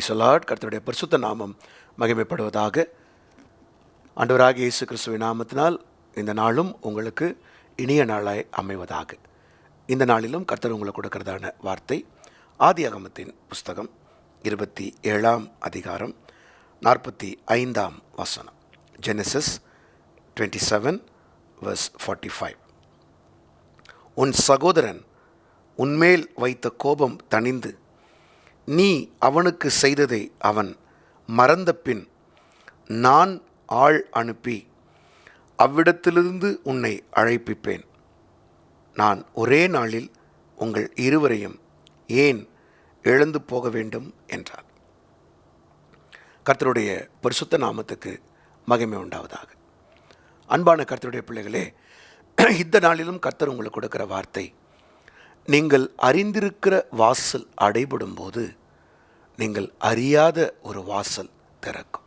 பிரைசலாட். கர்த்தருடைய பரிசுத்த நாமம் மகிமைப்படுவதாக. ஆண்டவராகிய இயேசு கிறிஸ்துவின் நாமத்தினால் இந்த நாளும் உங்களுக்கு இனிய நாளாய் அமைவதாக. இந்த நாளிலும் கர்த்தர் உங்களுக்கு கொடுக்கிறதான வார்த்தை ஆதி அகமத்தின் புஸ்தகம் இருபத்தி ஏழாம் அதிகாரம் நாற்பத்தி ஐந்தாம் வசனம். Genesis twenty seven verse forty five. உன் சகோதரன் உன்மேல் வைத்த கோபம் தணிந்து நீ அவனுக்கு செய்ததை அவன் மறந்த பின் நான் ஆள் அனுப்பி அவ்விடத்திலிருந்து உன்னை அழைப்பிப்பேன். நான் ஒரே நாளில் உங்கள் இருவரையும் ஏன் எழுந்து போக வேண்டும் என்றார். கர்த்தருடைய பரிசுத்த நாமத்துக்கு மகிமை உண்டாவதாக. அன்பான கர்த்தருடைய பிள்ளைகளே இந்த நாளிலும் கர்த்தர் உங்களுக்கு கொடுக்கிற வார்த்தை நீங்கள் அறிந்திருக்கிற வாசல் அடைபடும் போது நீங்கள் அறியாத ஒரு வாசல் திறக்கும்.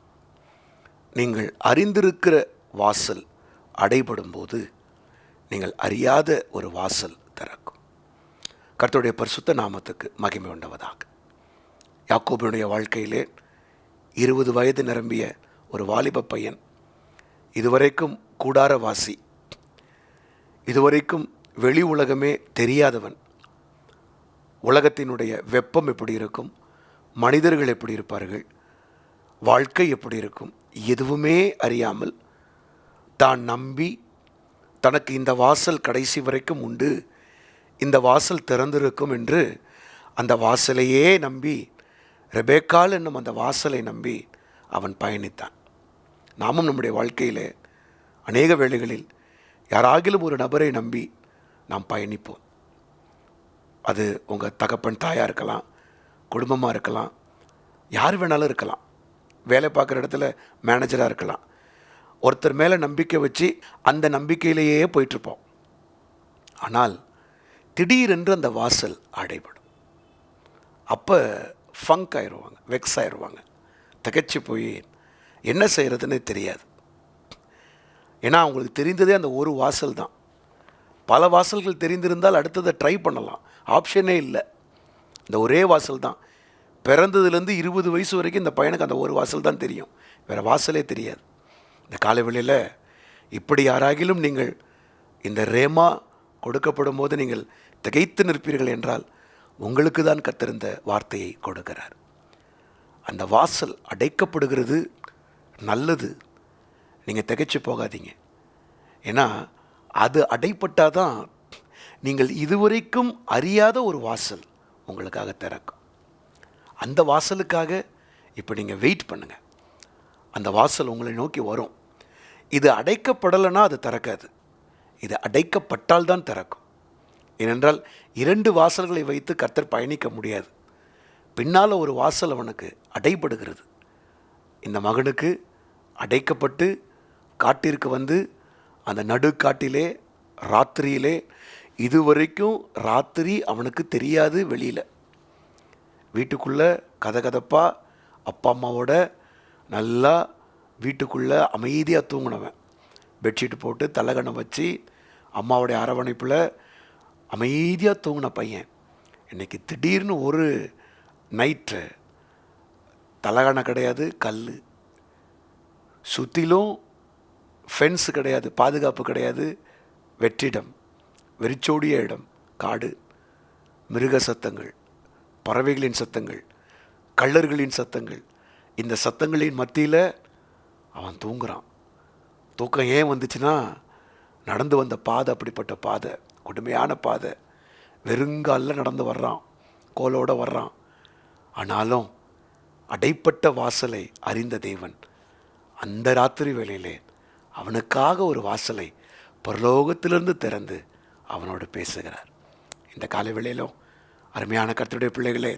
நீங்கள் அறிந்திருக்கிற வாசல் அடைபடும் போது நீங்கள் அறியாத ஒரு வாசல் திறக்கும். கர்த்தருடைய பரிசுத்த நாமத்துக்கு மகிமை உண்டவதாக. யாக்கோபினுடைய வாழ்க்கையிலே இருபது வயது நிரம்பிய ஒரு வாலிப பையன் இதுவரைக்கும் கூடாரவாசி இதுவரைக்கும் வெளி உலகமே தெரியாதவன் உலகத்தினுடைய வெப்பம் எப்படி இருக்கும் மனிதர்கள் எப்படி இருப்பார்கள்? வாழ்க்கை எப்படி இருக்கும்? எதுவுமே அறியாமல் தான் நம்பி தனக்கு இந்த வாசல் கடைசி வரைக்கும் உண்டு இந்த வாசல் திறந்திருக்கும் என்று அந்த வாசலையே நம்பி ரெபேக்கால் என்னும் அந்த வாசலை நம்பி அவன் பயணித்தான். நாமும் நம்முடைய வாழ்க்கையில் அநேக வேளைகளில் யாராகிலும் ஒரு நபரை நம்பி நாம் பயணிப்போம். அது உங்கள் தகப்பன் தாயாக இருக்கலாம் குடும்பமாக இருக்கலாம். யார் வேணாலும் இருக்கலாம். வேலை பார்க்குற இடத்துல மேனேஜராக இருக்கலாம். ஒருத்தர் மேலே நம்பிக்கை வச்சு அந்த நம்பிக்கையிலேயே போயிட்டுருப்போம். ஆனால் திடீரென்று அந்த வாசல் அடைபடும். அப்போ ஃபங்க் ஆயிடுவாங்க வெக்ஸ் ஆயிடுவாங்க திகைச்சு போய் என்ன செய்கிறதுன்னு தெரியாது. ஏன்னா அவங்களுக்கு தெரிந்ததே அந்த ஒரு வாசல் தான். பல வாசல்கள் தெரிந்திருந்தால் அடுத்ததை ட்ரை பண்ணலாம். ஆப்ஷனே இல்லை. இந்த ஒரே வாசல் தான் பிறந்ததுலேருந்து இருபது வயசு வரைக்கும் இந்த பையனுக்கு அந்த ஒரு வாசல் தான் தெரியும். வேறு வாசலே தெரியாது. இந்த காலவெளியில் இப்படி யாராகிலும் நீங்கள் இந்த ரேமா கொடுக்கப்படும் போது நீங்கள் திகைத்து நிற்பீர்கள் என்றால் உங்களுக்கு தான் கத்திருந்த வார்த்தையை கொடுக்கிறார். அந்த வாசல் அடைக்கப்படுகிறது நல்லது. நீங்கள் திகைச்சு போகாதீங்க. ஏன்னா அது அடைப்பட்டால் தான் நீங்கள் இதுவரைக்கும் அறியாத ஒரு வாசல். உங்களுக்காக திறக்கும். அந்த வாசலுக்காக இப்போ நீங்கள் வெயிட் பண்ணுங்கள் அந்த வாசல் உங்களை நோக்கி வரும். இது அடைக்கப்படலைன்னா அது திறக்காது. இது அடைக்கப்பட்டால் தான் திறக்கும். ஏனென்றால் இரண்டு வாசல்களை வைத்து கர்த்தர் பயணிக்க முடியாது. பின்னால் ஒரு வாசல் அவனுக்கு அடைபடுகிறது. இந்த மகனுக்கு அடைக்கப்பட்டு காட்டிற்கு வந்து அந்த நடுக்காட்டிலே ராத்திரியிலே இதுவரைக்கும் ராத்திரி அவனுக்கு தெரியாது வெளியில். வீட்டுக்குள்ளே கதகதப்பாக அப்பா அம்மாவோட நல்லா வீட்டுக்குள்ளே அமைதியாக தூங்கினவன். பெட்ஷீட் போட்டு தலைகணம் வச்சு அம்மாவுடைய அரவணைப்பில் அமைதியாக தூங்கின பையன். இன்றைக்கி திடீர்னு ஒரு நைட்டு தலகணை கிடையாது கல் சுற்றிலும் ஃபென்ஸ் கிடையாது பாதுகாப்பு கிடையாது வெற்றிடம். வெறிச்சோடிய இடம் காடு மிருக சத்தங்கள் பறவைகளின் சத்தங்கள் கள்ளர்களின் சத்தங்கள். இந்த சத்தங்களின் மத்தியில் அவன் தூங்குறான். தூக்கம் ஏன் வந்துச்சுன்னா நடந்து வந்த பாதை அப்படிப்பட்ட பாதை கொடுமையான பாதை. வெறுங்காலில் நடந்து வர்றான் கோலோடு வர்றான். ஆனாலும் அடைப்பட்ட வாசலை அறிந்த தேவன் அந்த ராத்திரி வேளையிலே அவனுக்காக ஒரு வாசலை பரலோகத்திலிருந்து திறந்து அவனோடு பேசுகிறார். இந்த காலை வேளையிலும் அருமையான கருத்துடைய பிள்ளைகளே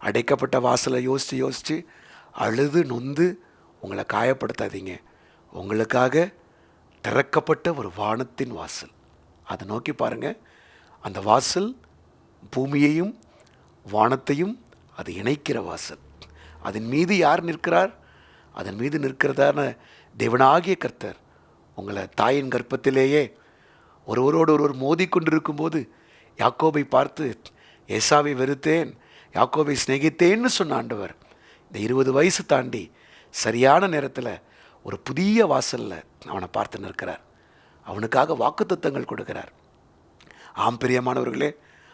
அடைக்கப்பட்ட வாசலை யோசித்து யோசித்து அழுது நொந்து உங்களை காயப்படுத்தாதீங்க. உங்களுக்காக திறக்கப்பட்ட ஒரு வானத்தின் வாசல். அதை நோக்கி பாருங்கள் அந்த வாசல் பூமியையும் வானத்தையும் அது இணைக்கிற வாசல். அதன் மீது யார் நிற்கிறார்? அதன் மீது நிற்கிறதான தேவனாகிய கர்த்தர் உங்களை தாயின் கர்ப்பத்திலேயே ஒருவரோடு ஒருவர் மோதிக்கொண்டிருக்கும் போது யாக்கோபை பார்த்து ஏசாவை வெறுத்தேன் யாக்கோபை சிநேகித்தேன்னு சொன்ன ஆண்டவர். இந்த இருபது வயசு தாண்டி சரியான நேரத்தில் ஒரு புதிய வாசலில் அவனை பார்த்து நிற்கிறார். அவனுக்காக வாக்குத்தத்தங்கள் கொடுக்கிறார். ஆம் பிரியமானவர்களே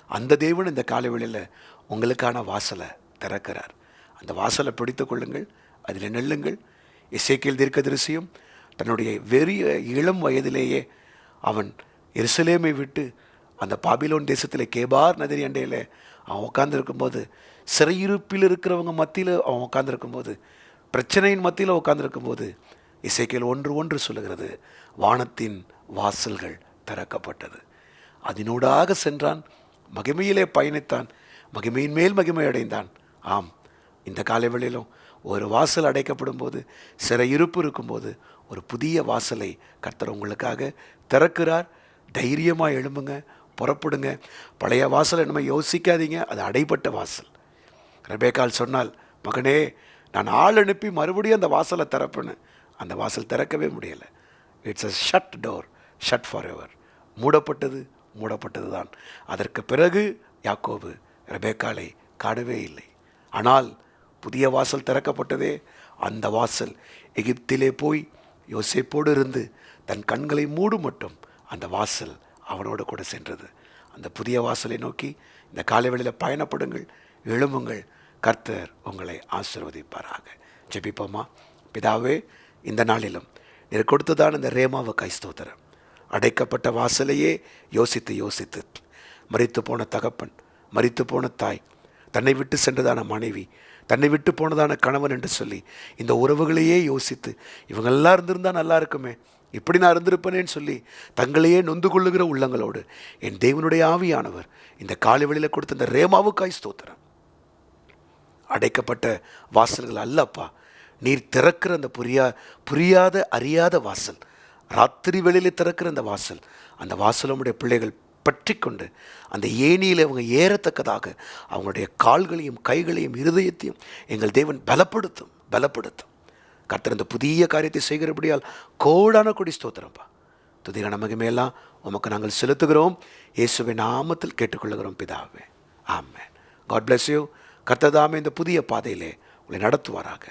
அந்த தேவன் இந்த காலவெளியில் உங்களுக்கான வாசலை திறக்கிறார். அந்த வாசலை பிடித்து கொள்ளுங்கள் அதில் நெல்லுங்கள். இசைக்கியல் தீர்க்கதரிசியும் தன்னுடைய வெறிய இளம் வயதிலேயே அவன் எருசலேமை விட்டு அந்த பாபிலோன் தேசத்தில் கேபார் நதிரி அண்டையில் அவன் உட்காந்துருக்கும்போது சிறையிருப்பில் இருக்கிறவங்க மத்தியில் அவன் உட்காந்துருக்கும்போது பிரச்சனையின் மத்தியில் உட்காந்துருக்கும்போது இசைக்கையில் ஒன்று ஒன்று சொல்லுகிறது வானத்தின் வாசல்கள் திறக்கப்பட்டது. அதனூடாக சென்றான் மகிமையிலே பயணித்தான் மகிமையின் மேல் மகிமை அடைந்தான். ஆம் இந்த காலைவெளியிலும் ஒரு வாசல் அடைக்கப்படும் போது சிறையிருப்பு இருக்கும்போது ஒரு புதிய வாசலை கர்த்தர் உங்களுக்காக திறக்கிறார் தைரியமாக எழும்புங்க புறப்படுங்க. பழைய வாசலை நம்ம யோசிக்காதீங்க அது அடைபட்ட வாசல். ரபேக்கால் சொன்னால் மகனே நான் ஆள் அனுப்பி மறுபடியும் அந்த வாசலை திறப்பேன்னு. அந்த வாசல் திறக்கவே முடியலை. It's a shut door shut forever மூடப்பட்டது மூடப்பட்டது தான். அதற்கு பிறகு யாக்கோபு ரெபேக்காலை காணவே இல்லை. ஆனால் புதிய வாசல் திறக்கப்பட்டதே அந்த வாசல் எகிப்திலே போய் யோசிப்போடு இருந்து தன் கண்களை மூடும் மட்டும் அந்த வாசல் அவனோடு கூட சென்றது. அந்த புதிய வாசலை நோக்கி இந்த காலைவெளியில் பயணப்படுங்கள் எழும்புங்கள் கர்த்தர் உங்களை ஆசிர்வதிப்பாராக. ஜெபிப்போமா? பிதாவே இந்த நாளிலும் நீர் கொடுத்ததான் இந்த ரேமாவை கைஸ்தோத்திரம் அடைக்கப்பட்ட வாசலையே யோசித்து யோசித்து மறித்து போன தகப்பன் மறித்து போன தாய் தன்னை விட்டு சென்றதான மனைவி தன்னை விட்டு போனதான கணவன் என்று சொல்லி இந்த உறவுகளையே யோசித்து இவங்கெல்லாம் இருந்திருந்தா நல்லா இருக்குமே இப்படி நான் இருந்திருப்பேனேன்னு சொல்லி தங்களையே நொந்து கொள்ளுகிற உள்ளங்களோடு என் தேவனுடைய ஆவியானவர் இந்த காலை வெளியில் கொடுத்த இந்த ரேமாவுக்காய் ஸ்தோத்திரம். அடைக்கப்பட்ட வாசல்கள் அல்லப்பா நீர் திறக்கிற அந்த புரியா புரியாத அறியாத வாசல் ராத்திரி வெளியில் திறக்கிற அந்த வாசல் அந்த வாசல் பிள்ளைகள் பற்றி கொண்டு அந்த ஏணியில் அவங்க ஏறத்தக்கதாக அவங்களுடைய கால்களையும் கைகளையும் இருதயத்தையும் எங்கள் தேவன் பலப்படுத்தும் பலப்படுத்தும். கர்த்தர் இந்த புதிய காரியத்தை செய்கிறபடியால் கோடான கொடி ஸ்தோத்திரம்ப்பா. துதிகன மகிமையெல்லாம் உமக்கு நாங்கள் செலுத்துகிறோம். இயேசுவை நாமத்தில் கேட்டுக்கொள்ளுகிறோம் பிதாவே. ஆமேன். காட் பிளஸ் யூ கர்த்ததாமே இந்த புதிய பாதையிலே உங்களை நடத்துவாராக.